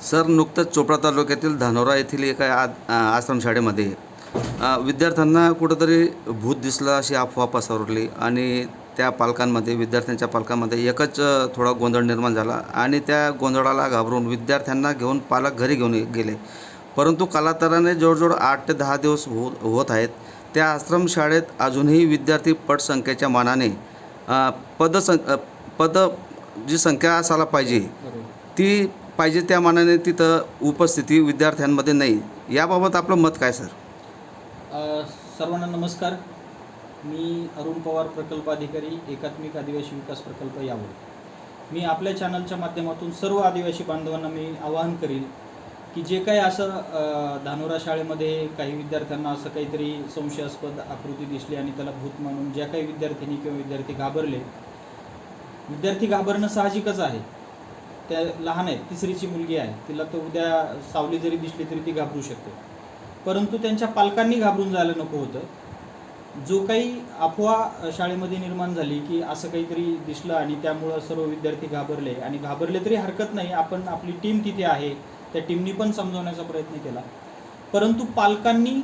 Sir नुकतंच चोपडा तालुक्यातील धानोरा येथील एका आ आश्रमशाळेमध्ये विद्यार्थ्यांना कुठंतरी भूत दिसलं अशी अफवा पसरवली आणि त्या पालकांमध्ये विद्यार्थ्यांच्या पालकांमध्ये एकच थोडा गोंधळ निर्माण झाला आणि त्या गोंधळाला घाबरून विद्यार्थ्यांना घेऊन पालक घरी घेऊन गेले. परंतु कालांतराने जवळजवळ आठ ते दहा दिवस हो होत आहेत. त्या आश्रमशाळेत अजूनही विद्यार्थी पटसंख्येच्या मानाने पदसं पद जी संख्या असायला पाहिजे ती पाहिजे त्या मानाने तिथं उपस्थिती विद्यार्थ्यांमध्ये नाही. याबाबत आपलं मत काय सर? अ, सर्वांना नमस्कार. मी अरुण पवार प्रकल्प अधिकारी एकात्मिक आदिवासी विकास प्रकल्प यावर मी आपल्या चॅनलच्या माध्यमातून सर्व आदिवासी बांधवांना मी आवाहन करीन की जे काही असं अ, धानोरा शाळेमध्ये काही विद्यार्थ्यांना असं काहीतरी संशयास्पद आकृती दिसली आणि त्याला भूत मानून ज्या काही विद्यार्थिनी किंवा विद्यार्थी घाबरले विद्यार्थी घाबरणं साहजिकच आहे. त्या लहान आहेत तिसरीची मुलगी आहे तिला तर उद्या सावली जरी दिसली तरी ती घाबरू शकते. परंतु त्यांच्या पालकांनी घाबरून जायला नको होतं. जो काही अफवा शाळेमध्ये निर्माण झाली की असं काहीतरी दिसलं आणि त्यामुळं सर्व विद्यार्थी घाबरले आणि घाबरले तरी हरकत नाही आपण आपली टीम तिथे आहे त्या टीमनी पण समजवण्याचा प्रयत्न केला. परंतु पालकांनी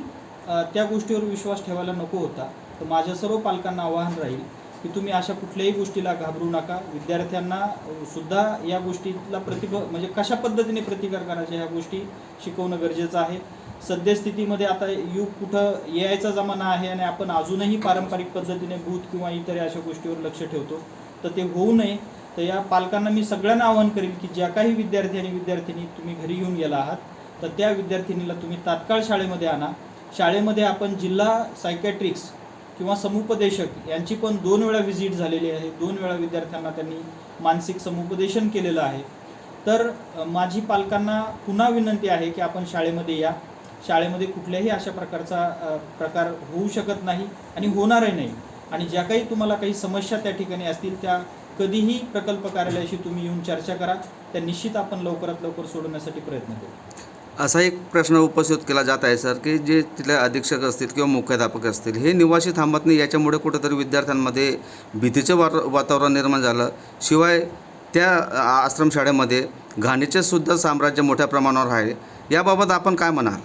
त्या गोष्टीवर विश्वास ठेवायला नको होता. तर माझ्या सर्व पालकांना आवाहन राहील की तुम्ही अशा कुठल्याही गोष्टीला घाबरू नका. विद्यार्थ्यांना सुद्धा या गोष्टीला प्रतिभ म्हणजे कशा पद्धतीने प्रतिकार करायचे ह्या गोष्टी शिकवणं गरजेचं आहे. सद्यस्थितीमध्ये आता युग कुठं यायचा जमाना आहे आणि आपण अजूनही पारंपरिक पद्धतीने भूत किंवा इतर अशा गोष्टीवर लक्ष ठेवतो तर ते होऊ नये. तर या पालकांना मी सगळ्यांना आवाहन करेन की ज्या काही विद्यार्थी आणि विद्यार्थिनी तुम्ही घरी येऊन गेला आहात तर त्या विद्यार्थिनीला तुम्ही तात्काळ शाळेमध्ये आणा. शाळेमध्ये आपण जिल्हा सायकॅट्रिक्स किंवा समुपदेशक यांची पण दोन वेळा व्हिजिट झालेली आहे. दोन वेळा विद्यार्थ्यांना त्यांनी मानसिक समुपदेशन केलेलं आहे. तर माझी पालकांना पुन्हा विनंती आहे की आपण शाळेमध्ये या. शाळेमध्ये कुठल्याही अशा प्रकारचा प्रकार होऊ शकत नाही आणि होणारही नाही. आणि ज्या काही तुम्हाला काही समस्या त्या ठिकाणी असतील त्या कधीही प्रकल्प कार्यालयाशी तुम्ही येऊन चर्चा करा. त्या निश्चित आपण लवकरात लवकर सोडवण्यासाठी प्रयत्न करू. असा एक प्रश्न उपस्थित केला जात आहे सर की जे तिथले अधीक्षक असतील किंवा मुख्याध्यापक असतील हे निवासी थांबत नाही याच्यामुळे कुठंतरी विद्यार्थ्यांमध्ये भीतीचं वार वातावरण निर्माण झालं. शिवाय त्या आश्रमशाळेमध्ये घाणीचे सुद्धा साम्राज्य मोठ्या प्रमाणावर आहे. याबाबत आपण काय म्हणाल?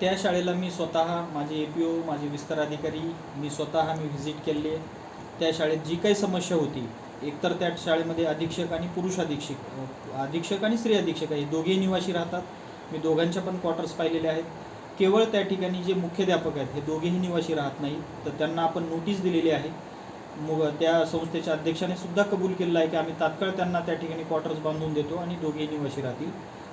त्या शाळेला मी स्वतः माझे ए पी ओ माझे विस्तार अधिकारी मी स्वतः मी व्हिजिट केले. त्या शाळेत जी काही समस्या होती एकतर त्या शाळेमध्ये अधीक्षक आणि पुरुष अधीक्षक अधीक्षक आणि स्त्री अधीक्षक आहे दोघेही निवासी राहतात. मी दोघांच्या पण क्वार्टर्स पाहिलेले आहेत. केवळ त्या ठिकाणी जे मुख्याध्यापक आहेत हे दोघेही निवासी राहत नाही. तर त्यांना आपण नोटीस दिलेली आहे. मग त्या संस्थेच्या अध्यक्षाने सुद्धा कबूल केलेला आहे की आम्ही तात्काळ त्यांना त्या ठिकाणी क्वार्टर्स बांधून देतो आणि दोघेही निवासी राहतील.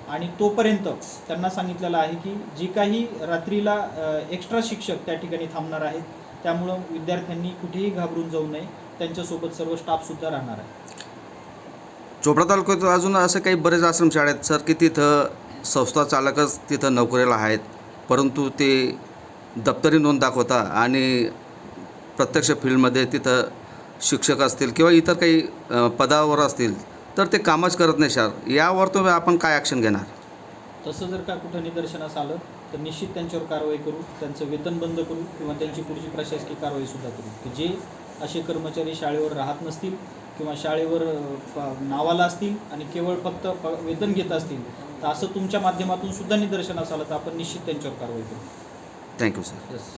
आणि तोपर्यंत त्यांना सांगितलेलं आहे की जी काही रात्रीला एक्स्ट्रा शिक्षक त्या ठिकाणी थांबणार आहेत त्यामुळं विद्यार्थ्यांनी कुठेही घाबरून जाऊ नये. त्यांच्यासोबत सर्व स्टाफसुद्धा राहणार आहे चोपडा तालुक्यात अजून असं काही बरेच आश्रमशाळा आहेत? सर की तिथं संस्था चालकच तिथं नोकरीला आहेत. परंतु ते दप्तरी नोंद दाखवता आणि प्रत्यक्ष फील्डमध्ये तिथं शिक्षक असतील किंवा इतर काही पदावर असतील तर ते कामच करत नाही सर यावर तुम्ही आपण काय ॲक्शन घेणार? तसं जर का कुठं निदर्शनास आलं तर निश्चित त्यांच्यावर कारवाई करू त्यांचं वेतन बंद करू किंवा त्यांची पुढची प्रशासकीय कारवाई सुद्धा करू. की जे असे कर्मचारी शाळेवर राहत नसतील किंवा शाळेवर नावाला असतील आणि केवळ फक्त वेतन घेत असतील तर असं तुमच्या माध्यमातून सुद्धा निदर्शनास आलं तर आपण निश्चित त्यांच्यावर कारवाई करू थँक्यू सर Yes.